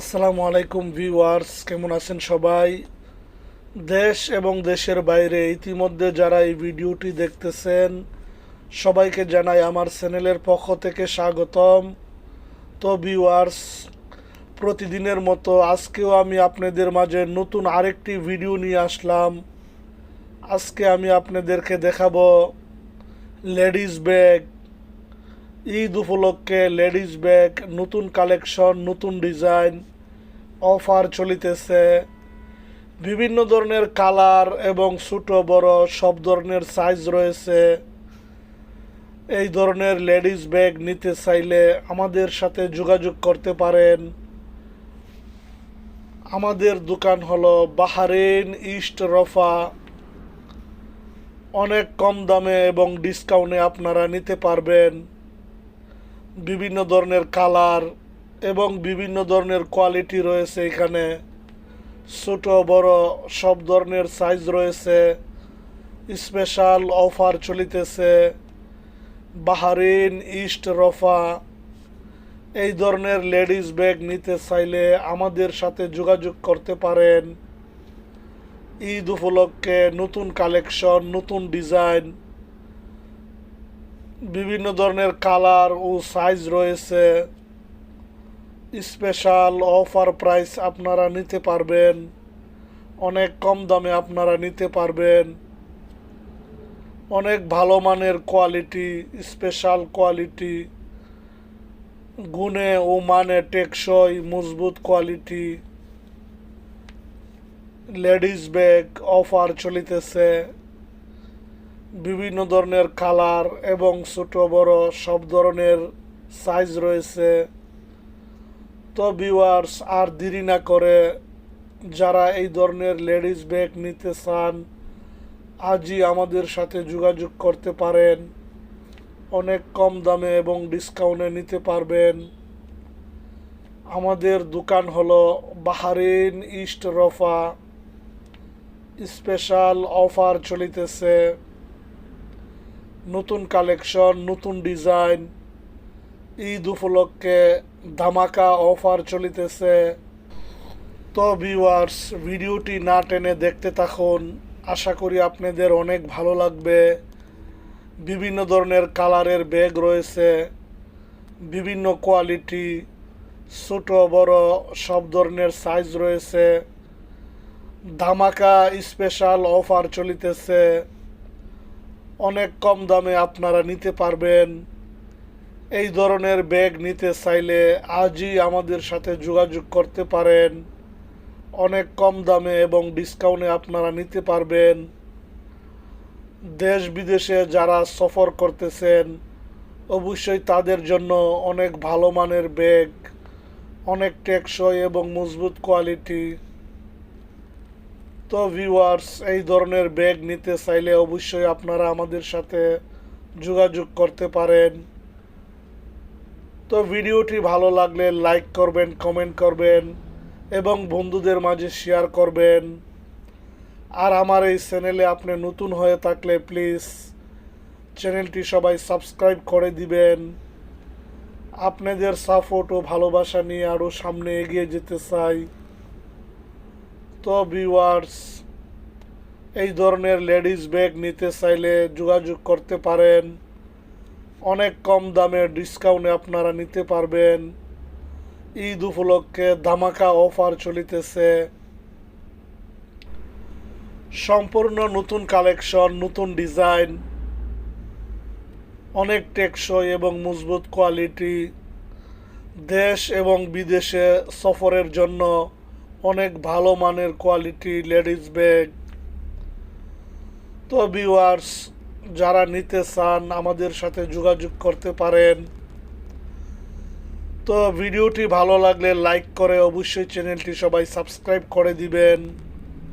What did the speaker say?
আসসালামু আলাইকুম ভিউয়ার্স, কেমন আছেন সবাই? দেশ এবং দেশের বাইরে ইতিমধ্যে যারা এই ভিডিওটি দেখতেছেন, সবাইকে জানাই আমার চ্যানেলের পক্ষ থেকে স্বাগতম। তো ভিউয়ার্স, প্রতিদিনের মতো আজকেও আমি আপনাদের মাঝে নতুন আরেকটি ভিডিও নিয়ে আসলাম। আজকে আমি আপনাদেরকে দেখাবো লেডিস ব্যাগ। ঈদ উপলক্ষে লেডিস ব্যাগ, নতুন কালেকশন, নতুন ডিজাইন, অফার চলিতেছে। বিভিন্ন ধরনের কালার এবং ছোট, বড় সব ধরনের সাইজ রয়েছে। এই ধরনের লেডিস ব্যাগ নিতে চাইলে আমাদের সাথে যোগাযোগ করতে পারেন। আমাদের দোকান হলো বাহারেন ইস্ট রফা। অনেক কম দামে এবং ডিসকাউন্টে আপনারা নিতে পারবেন। বিভিন্ন ধরনের কালার এবং বিভিন্ন ধরনের কোয়ালিটি রয়েছে এখানে। ছোট, বড়, সব ধরনের সাইজ রয়েছে। স্পেশাল অফার চলিতেছে। বাহারিন, ইস্ট রফা, এই ধরনের লেডিস ব্যাগ নিতে চাইলে আমাদের সাথে যোগাযোগ করতে পারেন। ঈদ উপলক্ষে নতুন কালেকশন, নতুন ডিজাইন বিভিন্ন ধরনের কালার ও সাইজ রয়েছে। স্পেশাল অফার প্রাইস আপনারা নিতে পারবেন। অনেক কম দামে আপনারা নিতে পারবেন। অনেক ভালো মানের কোয়ালিটি স্পেশাল কোয়ালিটি গুণে ও মানে টেকসই, মজবুত কোয়ালিটি লেডিস ব্যাগ অফার চলিতেছে। বিভিন্ন ধরনের কালার এবং ছোট বড় সব ধরনের সাইজ রয়েছে। তো ভিউয়ার্স আর দেরি না করে যারা এই ধরনের লেডিস ব্যাগ নিতে চান, আজই আমাদের সাথে যোগাযোগ করতে পারেন। অনেক কম দামে এবং ডিসকাউন্টে নিতে পারবেন। আমাদের দোকান হলো Bahrain east Riffa. Special offer চলিতেছে। নতুন কালেকশন, নতুন ডিজাইন, ঈদ উপলক্ষে ধামাকা অফার চলিতেছে। তো ভিউয়ার্স ভিডিওটি না টেনে দেখতে থাকুন। আশা করি আপনাদের অনেক ভালো লাগবে। বিভিন্ন ধরনের কালারের ব্যাগ রয়েছে। বিভিন্ন কোয়ালিটি, ছোট, বড়, সব ধরনের সাইজ রয়েছে। ধামাকা স্পেশাল অফার চলিতেছে। অনেক কম দামে আপনারা নিতে পারবেন। এই ধরনের ব্যাগ নিতে চাইলে আজই আমাদের সাথে যোগাযোগ করতে পারেন। অনেক কম দামে এবং ডিসকাউন্টে আপনারা নিতে পারবেন। দেশ বিদেশে যারা সফর করতেছেন, অবশ্যই তাদের জন্য অনেক ভালো মানের ব্যাগ, অনেক টেকসই এবং মজবুত কোয়ালিটি। তো ভিউয়ার্স এই ধরনের ব্যাগ নিতে চাইলে অবশ্যই আপনারা আমাদের সাথে যোগাযোগ করতে পারেন। তো ভিডিওটি ভালো লাগলে লাইক করবেন কমেন্ট করবেন এবং বন্ধুদের মাঝে শেয়ার করবেন। আর আমার এই চ্যানেলে আপনি নতুন হয়ে থাকলে প্লিজ চ্যানেলটি সবাই সাবস্ক্রাইব করে দিবেন। আপনাদের সাপোর্ট ও ভালোবাসা নিয়ে আরও সামনে এগিয়ে যেতে চাই। তো ভিউয়ার্স এই ধরনের লেডিস ব্যাগ নিতে চাইলে যোগাযোগ করতে পারেন। অনেক কম দামে ডিসকাউন্টে আপনারা নিতে পারবেন। ঈদ উপলক্ষে ধামাকা অফার চলিতেছে। সম্পূর্ণ নতুন কালেকশন নতুন ডিজাইন অনেক টেকসই এবং মজবুত কোয়ালিটি দেশ এবং বিদেশে সফরের জন্য অনেক ভালো মানের কোয়ালিটি লেডিস ব্যাগ তো ভিউয়ার্স যারা নিতে চান, আমাদের সাথে যোগাযোগ করতে পারেন। তো ভিডিওটি ভালো লাগলে লাইক করে অবশ্যই চ্যানেলটি সবাই সাবস্ক্রাইব করে দিবেন।